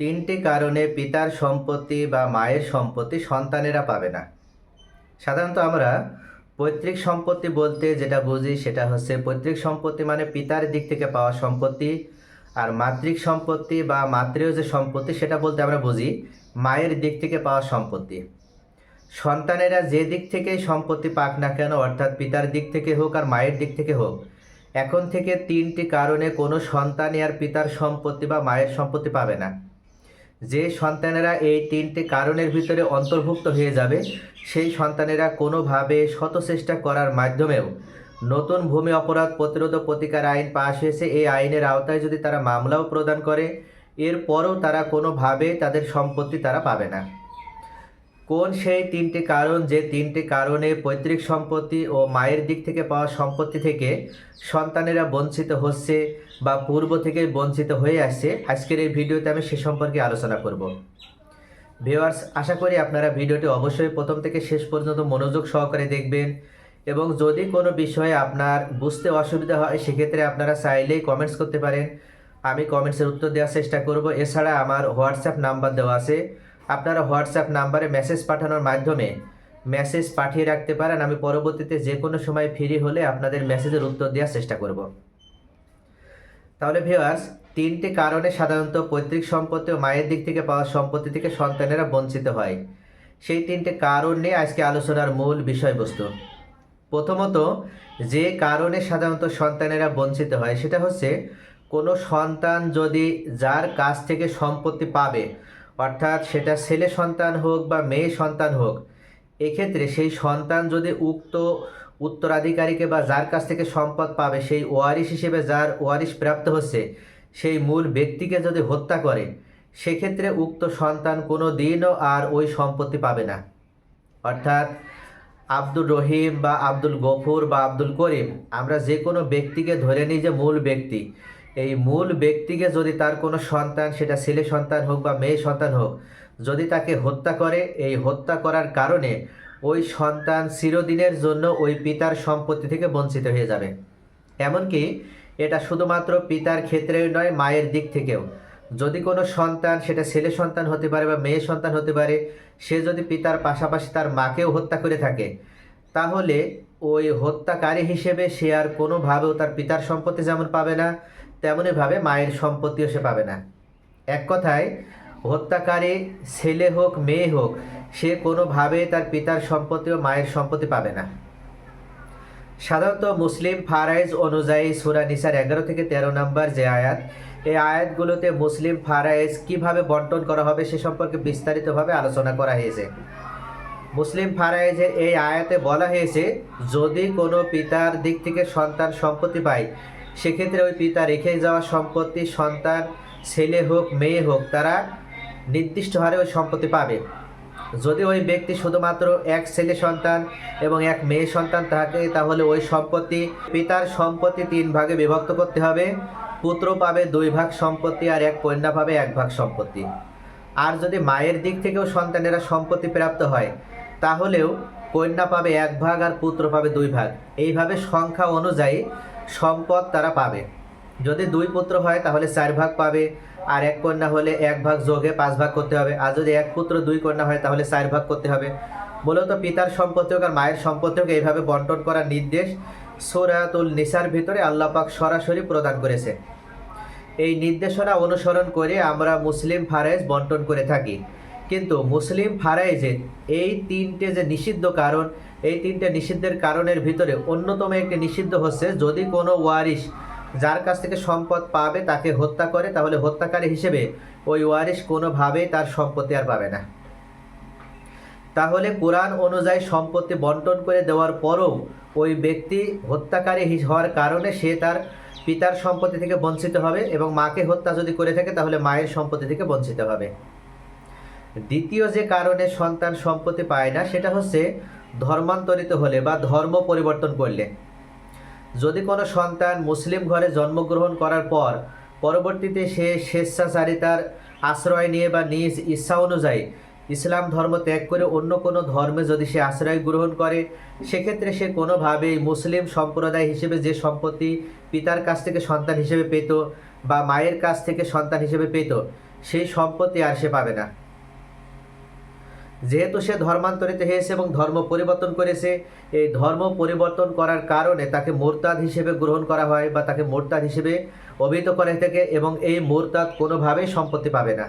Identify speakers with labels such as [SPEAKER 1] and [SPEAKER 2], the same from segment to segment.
[SPEAKER 1] তিনটি কারণে পিতার সম্পত্তি বা মায়ের সম্পত্তি সন্তানেরা পাবে না। সাধারণত আমরা পৈতৃক সম্পত্তি বলতে যেটা বুঝি সেটা হচ্ছে পৈতৃক সম্পত্তি মানে পিতার দিক থেকে পাওয়া সম্পত্তি আর মাতৃক সম্পত্তি বা মাতৃয় যে সম্পত্তি সেটা বলতে আমরা বুঝি মায়ের দিক থেকে পাওয়া সম্পত্তি। সন্তানেরা যে দিক থেকেই সম্পত্তি পাক না কেন অর্থাৎ পিতার দিক থেকে হোক আর মায়ের দিক থেকে হোক, এখন থেকে তিনটি কারণে কোনো সন্তানই আর পিতার সম্পত্তি বা মায়ের সম্পত্তি পাবে না। যে সন্তানেরা এই তিনটি কারণের ভিতরে অন্তর্ভুক্ত হয়ে যাবে, সেই সন্তানেরা কোনোভাবে শত চেষ্টা করার মাধ্যমেও নতুন ভূমি অপরাধ প্রতিরোধ প্রতিকার আইন পাশ হয়েছে, এই আইনের আওতায় যদি তারা মামলাও প্রদান করে, এরপরও তারা কোনোভাবে তাদের সম্পত্তি তারা পাবে না। কোন সেই তিনটি কারণ যে তিনটি কারণে পৈতৃক সম্পত্তি ও মায়ের দিক থেকে পাওয়া সম্পত্তি থেকে সন্তানেরা বঞ্চিত হচ্ছে বা পূর্ব থেকে বঞ্চিত হয়ে আসছে? আজকের এই ভিডিওতে আমি সে সম্পর্কে আলোচনা করব। ভিউয়ার্স, আশা করি আপনারা ভিডিওটি অবশ্যই প্রথম থেকে শেষ পর্যন্ত মনোযোগ সহকারে দেখবেন এবং যদি কোনো বিষয়ে আপনার বুঝতে অসুবিধা হয়, সেক্ষেত্রে আপনারা চাইলেই কমেন্টস করতে পারেন। আমি কমেন্টসের উত্তর দেওয়ার চেষ্টা করব। এছাড়া আমার হোয়াটসঅ্যাপ নাম্বার দেওয়া আছে। আপনারা হোয়াটসঅ্যাপ নাম্বারে মেসেজ পাঠানোর মাধ্যমে মেসেজ পাঠিয়ে রাখতে পারেন। আমি পরবর্তীতে যে কোনো সময় ফ্রি হলে আপনাদের মেসেজের উত্তর দেওয়ার চেষ্টা করব। তাহলে ভিউয়ার্স তিনটি কারণে সাধারণত পৈতৃক সম্পত্তি ও মায়ের দিক থেকে পাওয়া সম্পত্তি থেকে সন্তানেরা বঞ্চিত হয়। সেই তিনটি কারণ নিয়ে আজকে আলোচনার মূল বিষয়বস্তু। প্রথমত, যে কারণে সাধারণত সন্তানেরা বঞ্চিত হয়, সেটা হচ্ছে কোনো সন্তান যদি যার কাছ থেকে সম্পত্তি পাবে অর্থাৎ সেটা ছেলে সন্তান হোক বা মেয়ে সন্তান হোক, এক্ষেত্রে সেই সন্তান যদি উক্ত উত্তরাধিকারীকে বা যার কাছ থেকে সম্পদ পাবে, সেই ওয়ারিশ হিসেবে যার ওয়ারিশ প্রাপ্ত হচ্ছে, সেই মূল ব্যক্তিকে যদি হত্যা করে, সেক্ষেত্রে উক্ত সন্তান কোনো দিনও আর ওই সম্পত্তি পাবে না। অর্থাৎ আব্দুর রহিম বা আব্দুল গফুর বা আব্দুল করিম, আমরা যে কোনো ব্যক্তিকে ধরে নিই যে মূল ব্যক্তি। এই মূল ব্যক্তিকে যদি তার কোনো সন্তান, সেটা ছেলে সন্তান হোক বা মেয়ে সন্তান হোক, যদি তাকে হত্যা করে, এই হত্যা করার কারণে ওই সন্তান চিরদিনের জন্য ওই পিতার সম্পত্তি থেকে বঞ্চিত হয়ে যাবে। এমনকি এটা শুধুমাত্র পিতার ক্ষেত্রেই নয়, মায়ের দিক থেকেও। যদি কোনো সন্তান, সেটা ছেলে সন্তান হতে পারে বা মেয়ে সন্তান হতে পারে, সে যদি পিতার পাশাপাশি তার মাকেও হত্যা করে থাকে, তাহলে ওই হত্যাকারী হিসেবে সে আর কোনোভাবেও তার পিতার সম্পত্তি যেমন পাবে না তেমনইভাবে মায়ের সম্পত্তিও সে পাবে না। এক কথায়, হত্যাকারী ছেলে হোক, মেয়ে হোক, সে কোনোভাবে তার পিতার সম্পত্তি ও মায়ের সম্পত্তি পাবে না। সাধারণত মুসলিম ফারাইজ অনুযায়ী সুরা নিসার এগারো থেকে তেরো নম্বর যে আয়াত, এই আয়াতগুলোতে মুসলিম ফারাইজ কীভাবে বন্টন করা হবে সে সম্পর্কে বিস্তারিতভাবে আলোচনা করা হয়েছে। মুসলিম ফারাইজের এই আয়াতে বলা হয়েছে, যদি কোনো পিতার দিক থেকে সন্তান সম্পত্তি পায় সেক্ষেত্রে ওই পিতা রেখে যাওয়া সম্পত্তি, সন্তান, ছেলে হোক, মেয়ে হোক, তারা নির্দিষ্ট হারে ওই সম্পত্তি পাবে। যদি ওই ব্যক্তি শুধুমাত্র এক ছেলে সন্তান এবং এক মেয়ে সন্তান থাকে, তাহলে ওই সম্পত্তি পিতার সম্পত্তি তিন ভাগে বিভক্ত করতে হবে। পুত্র পাবে দুই ভাগ সম্পত্তি আর এক কন্যা পাবে এক ভাগ সম্পত্তি। আর যদি মায়ের দিক থেকেও সন্তানেরা সম্পত্তি প্রাপ্ত হয়, তাহলেও কন্যা পাবে এক ভাগ আর পুত্র পাবে দুই ভাগ। এইভাবে সংখ্যা অনুযায়ী সম্পদ তারা পাবে। যদি দুই পুত্র হয়, তাহলে চার ভাগ পাবে। আর এক কন্যা হলে এক ভাগ যোগে পাঁচ ভাগ করতে হবে। আর যদি এক পুত্র দুই কন্যা হয়, তাহলে চার ভাগ করতে হবে। মূলত পিতার সম্পত্তি হোক আর মায়ের সম্পত্তি হোক, এইভাবে বন্টন করার নির্দেশ সোরাতুল নিসার ভিতরে আল্লাহ পাক সরাসরি প্রদান করেছে। এই নির্দেশনা অনুসরণ করে আমরা মুসলিম ফারাইজ বন্টন করে থাকি। কিন্তু মুসলিম ফারাইজের এই তিনটে যে নিষিদ্ধ কারণ, এই তিনটে নিষিদ্ধের কারণের ভিতরে অন্যতম একটি নিষিদ্ধ হচ্ছে, যদি কোনো ওয়ারিশ যার কাছ থেকে সম্পদ পাবে তাকে হত্যা করে, তাহলে হত্যাকারী হিসেবে ওই ওয়ারিশ কোনোভাবেই তার সম্পত্তি আর পাবে না। তাহলে কোরআন অনুযায়ী সম্পত্তি বন্টন করে দেওয়ার পরও ওই ব্যক্তি হত্যাকারী হওয়ার কারণে সে তার পিতার সম্পত্তি থেকে বঞ্চিত হবে এবং মাকে হত্যা যদি করে থাকে, তাহলে মায়ের সম্পত্তি থেকে বঞ্চিত হবে। দ্বিতীয় যে কারণে সন্তান সম্পত্তি পায় না, সেটা হচ্ছে ধর্মান্তরিত হলে বা ধর্ম পরিবর্তন করলে। যদি কোনো সন্তান মুসলিম ঘরে জন্মগ্রহণ করার পর পরবর্তীতে সে স্বেচ্ছাচারিতার আশ্রয় নিয়ে বা নিজ ইচ্ছা অনুযায়ী ইসলাম ধর্ম ত্যাগ করে অন্য কোনো ধর্মে যদি সে আশ্রয় গ্রহণ করে, সেক্ষেত্রে সে কোনোভাবেই মুসলিম সম্প্রদায় হিসেবে যে সম্পত্তি পিতার কাছ থেকে সন্তান হিসেবে পেত বা মায়ের কাছ থেকে সন্তান হিসেবে পেত, সেই সম্পত্তি আর সে পাবে না। যেহেতু সে ধর্মান্তরিত হয়েছে এবং ধর্ম পরিবর্তন করেছে, এই ধর্ম পরিবর্তন করার কারণে তাকে মোরতাদ হিসেবে গ্রহণ করা হয় বা তাকে মোরতাদ হিসেবে অভিহিত করা থাকে এবং এই মোরতাদ কোনোভাবেই সম্পত্তি পাবে না।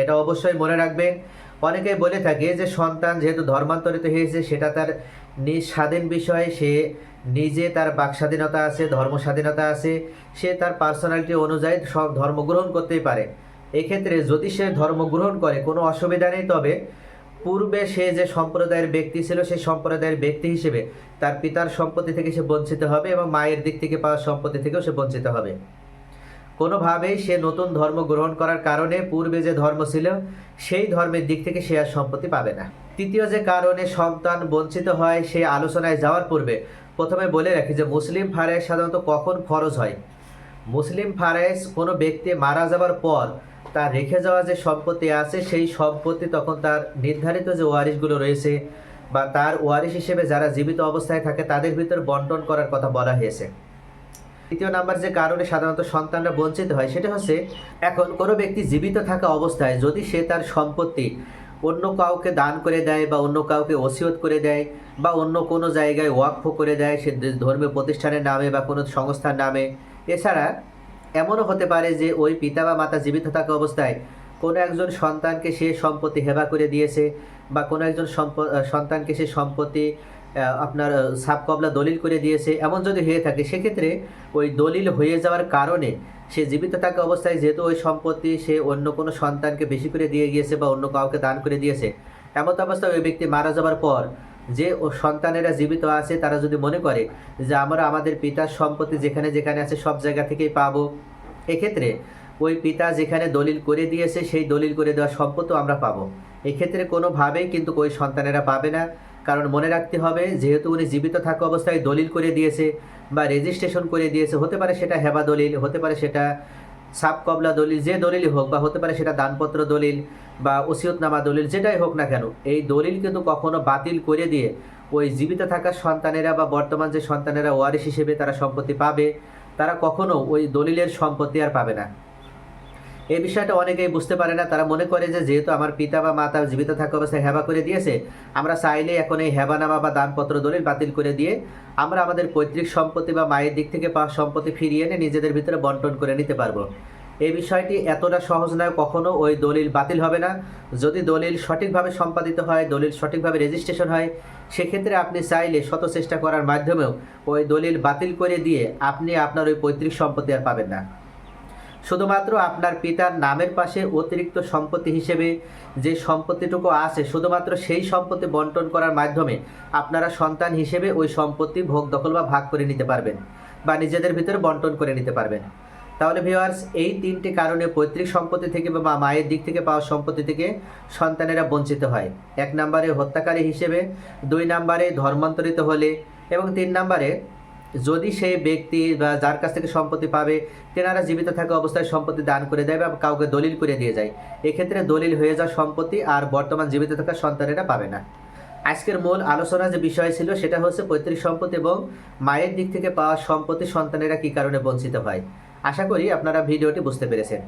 [SPEAKER 1] এটা অবশ্যই মনে রাখবেন। অনেকেই বলে থাকে যে সন্তান যেহেতু ধর্মান্তরিত হয়েছে, সেটা তার নিজ স্বাধীন বিষয়, সে নিজে তার বাক স্বাধীনতা আছে, ধর্ম স্বাধীনতা আছে, সে তার পার্সোনালিটি অনুযায়ী সব ধর্ম গ্রহণ করতেই পারে। এক্ষেত্রে যদি সে ধর্ম গ্রহণ করে, কোনো অসুবিধা নেই, তবে পূর্বে সে যে সম্প্রদায়ের ব্যক্তি ছিল সেই সম্প্রদায়ের ব্যক্তি হিসেবে তার পিতার সম্পত্তি থেকে সে বঞ্চিত হবে এবং মায়ের দিক থেকে পাওয়া সম্পত্তি থেকেও সে বঞ্চিত হবে। কোনোভাবেই সে নতুন ধর্ম গ্রহণ করার কারণে পূর্বে যে ধর্ম ছিল, সেই ধর্মের দিক থেকে সে আর সম্পত্তি পাবে না। তৃতীয় যে কারণে সন্তান বঞ্চিত হয় সেই আলোচনায় যাওয়ার পূর্বে প্রথমে বলে রাখি যে, মুসলিম ফারাইজ সাধারণত কখন ফরজ হয়? মুসলিম ফারাইজ কোনো ব্যক্তি মারা যাওয়ার পর তার রেখে যাওয়া যে সম্পত্তি আছে, সেই সম্পত্তি তখন তার নির্ধারিত যে ওয়ারিশগুলো রয়েছে বা তার ওয়ারিশ হিসেবে যারা জীবিত অবস্থায় থাকে, তাদের ভিতর বন্টন করার কথা বলা হয়েছে। তৃতীয় নাম্বার যে কারণে সাধারণত সন্তানরা বঞ্চিত হয়, সেটা হচ্ছে এখন কোনো ব্যক্তি জীবিত থাকা অবস্থায় যদি সে তার সম্পত্তি অন্য কাউকে দান করে দেয় বা অন্য কাউকে ওসিয়ত করে দেয় বা অন্য কোনো জায়গায় ওয়াকফ করে দেয়, সে ধর্মীয় প্রতিষ্ঠানের নামে বা কোনো সংস্থার নামে, এছাড়া এমনও হতে পারে যে ওই পিতা বা মাতা জীবিত থাকা অবস্থায় কোনো একজন সন্তানকে সে সম্পত্তি হেবা করে দিয়েছে বা কোনো একজন সন্তানকে সে সম্পত্তি আপনার সাপ কবলা দলিল করে দিয়েছে, এমন যদি হয়ে থাকে, সেক্ষেত্রে ওই দলিল হয়ে যাওয়ার কারণে সে জীবিত থাকা অবস্থায় যেহেতু ওই সম্পত্তি সে অন্য কোনো সন্তানকে বেশি করে দিয়ে গিয়েছে বা অন্য কাউকে দান করে দিয়েছে, এমত অবস্থায় ওই ব্যক্তি মারা যাওয়ার পর যে ও সন্তানেরা জীবিত আছে, তারা যদি মনে করে যে আমরা আমাদের পিতার সম্পত্তি যেখানে যেখানে আছে সব জায়গা থেকেই পাবো, এক্ষেত্রে ওই পিতা যেখানে দলিল করে দিয়েছে, সেই দলিল করে দেওয়া সম্পত্তিও আমরা পাবো। এক্ষেত্রে কোনোভাবেই কিন্তু ওই সন্তানেরা পাবে না। কারণ মনে রাখতে হবে, যেহেতু উনি জীবিত থাকা অবস্থায় দলিল করে দিয়েছে বা রেজিস্ট্রেশন করে দিয়েছে, হতে পারে সেটা হেবা দলিল, হতে পারে সেটা সাপ কবলা দলিল, যে দলিলই হোক বা হতে পারে সেটা দানপত্র দলিল বা ওসিয়তনামা দলিল, যেটাই হোক না কেন, এই দলিল কিন্তু কখনো বাতিল করে দিয়ে ওই জীবিত থাকা সন্তানেরা বা বর্তমান যে সন্তানেরা ওয়ারিশ হিসেবে তারা সম্পত্তি পাবে, তারা কখনো ওই দলিলের সম্পত্তি আর পাবে না। এই বিষয়টা অনেকেই বুঝতে পারে না। তারা মনে করে যে যেহেতু আমার পিতা বা মাতা জীবিত থাকা অবস্থায় হেবা করে দিয়েছে, আমরা চাইলে এখন এই হেবানামা বা দানপত্র দলিল বাতিল করে দিয়ে আমরা আমাদের পৈতৃক সম্পত্তি বা মায়ের দিক থেকে পাওয়া সম্পত্তি ফিরিয়ে এনে নিজেদের ভিতরে বন্টন করে নিতে পারব। এই বিষয়টি এতটা সহজ নয়, কখনো ওই দলিল বাতিল হবে না। যদি দলিল সঠিকভাবে সম্পাদিত হয়, দলিল সঠিকভাবে রেজিস্ট্রেশন হয়, সেক্ষেত্রে আপনি চাইলে শত চেষ্টা করার মাধ্যমেও ওই দলিল বাতিল করে দিয়ে আপনি আপনার ওই পৈতৃক সম্পত্তি আর পাবেন না। শুধুমাত্র আপনার পিতার নামের পাশে অতিরিক্ত সম্পত্তি হিসেবে যে সম্পত্তিটুকু আছে, শুধুমাত্র সেই সম্পত্তি বন্টন করার মাধ্যমে আপনারা সন্তান হিসেবে ওই সম্পত্তি ভোগ, দখল বা ভাগ করে নিতে পারবেন বা নিজেদের ভিতরে বন্টন করে নিতে পারবেন। তাহলে ভিওয়ার্স এই তিনটি কারণে পৈতৃক সম্পত্তি থেকে বা মায়ের দিক থেকে পাওয়া সম্পত্তি থেকে সন্তানেরা বঞ্চিত হয়। এক নম্বরে হত্যাকারী হিসেবে, দুই নম্বরে ধর্মান্তরিত হলে এবং তিন নম্বরে যদি সে ব্যক্তি বা যার কাছ থেকে সম্পত্তি পাবে, তেনারা জীবিত থাকা অবস্থায় সম্পত্তি দান করে দেয় বা কাউকে দলিল করে দিয়ে যায়। এক্ষেত্রে দলিল হয়ে যাওয়া সম্পত্তি আর বর্তমান জীবিত থাকা সন্তানেরা পাবে না। আজকের মূল আলোচনা যে বিষয় ছিল, সেটা হচ্ছে পৈতৃক সম্পত্তি এবং মায়ের দিক থেকে পাওয়া সম্পত্তি সন্তানেরা কী কারণে বঞ্চিত হয়। আশা করি আপনারা ভিডিওটি বুঝতে পেরেছেন।